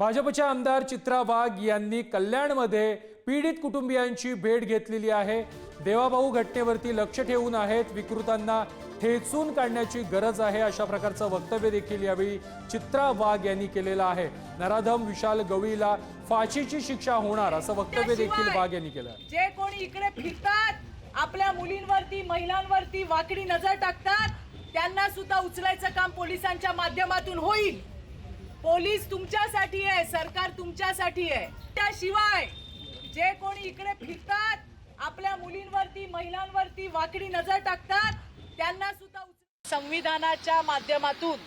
भाजपच्या आमदार चित्रा वाघ यांनी कल्याणमध्ये पीडित कुटुंबियांची भेट घेतलेली आहे. देवाभाऊ घटनेवरती लक्ष ठेवून आहेत. विकृतांना ठेचून काढण्याची गरज आहे अशा प्रकारचं वक्तव्य देखील यावेळी चित्रा वाघ यांनी केलेलं आहे. नराधम विशाल गवळीला फाशीची शिक्षा होणार असं वक्तव्य देखील वाघ यांनी केलं जे कोणी इकडे फिरतात आपल्या मुलींवरती महिलांवरती वाकडी नजर टाकतात त्यांना सुद्धा उचलायचं काम पोलिसांच्या माध्यमातून होईल. पोलीस तुमच्यासाठी आहे सरकार तुमच्यासाठी आहे. त्याशिवाय जे कोणी इकडे फिरतात आपल्या मुलींवरती महिलांवरती वाकडी नजर टाकतात त्यांना सुद्धा संविधानाच्या माध्यमातून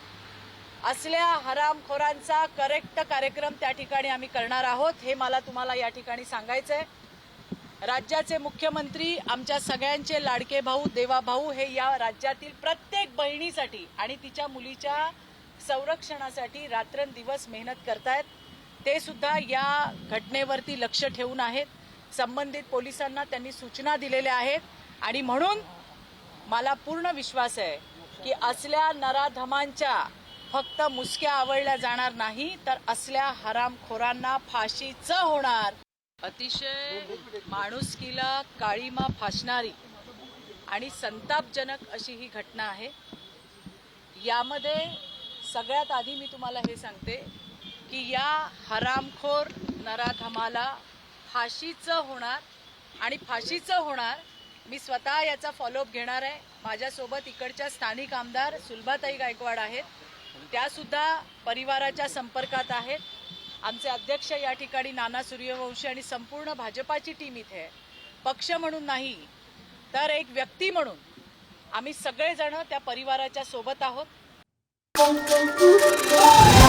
असल्या हरामखोरांचा करेक्ट कार्यक्रम त्या ठिकाणी आम्ही करणार आहोत. हे मला तुम्हाला या ठिकाणी सांगायचं आहे राज्याचे मुख्यमंत्री आमच्या सगळ्यांचे लाडके भाऊ देवा भाऊ हे या राज्यातील प्रत्येक बहिणीसाठी आणि तिच्या मुलीच्या संरक्षणासाठी रात्रंदिवस मेहनत करतायत. ते सुद्धा या घटनेवरती लक्ष ठेवून आहेत. संबंधित पोलिसांना त्यांनी सूचना दिलेल्या आहेत. आणि म्हणून मला पूर्ण विश्वास आहे की असल्या नराधमांच्या फक्त मुसक्या आवडल्या जाणार नाही तर असल्या हरामखोरांना फाशीचं होणार. अतिशय माणुसकीला काळीमा फासणारी आणि संतापजनक अशी ही घटना आहे. यामध्ये सगळ्यात आधी मी तुम्हाला हे सांगते की या हरामखोर नराधमाला फाशीचं होणार आणि फाशीचं होणार मी स्वतः याचा फॉलोअप घेणार आहे. माझ्यासोबत इकडच्या स्थानिक आमदार सुलभाताई गायकवाड आहेत. त्यासुद्धा परिवाराच्या संपर्कात आहेत. आमचे अध्यक्ष या ठिकाणी नाना सूर्यवंशी आणि संपूर्ण भाजपाची टीम इथे आहे. पक्ष म्हणून नाही तर एक व्यक्ती म्हणून आम्ही सगळेजण त्या परिवाराच्या सोबत आहोत. pum, pum, pum.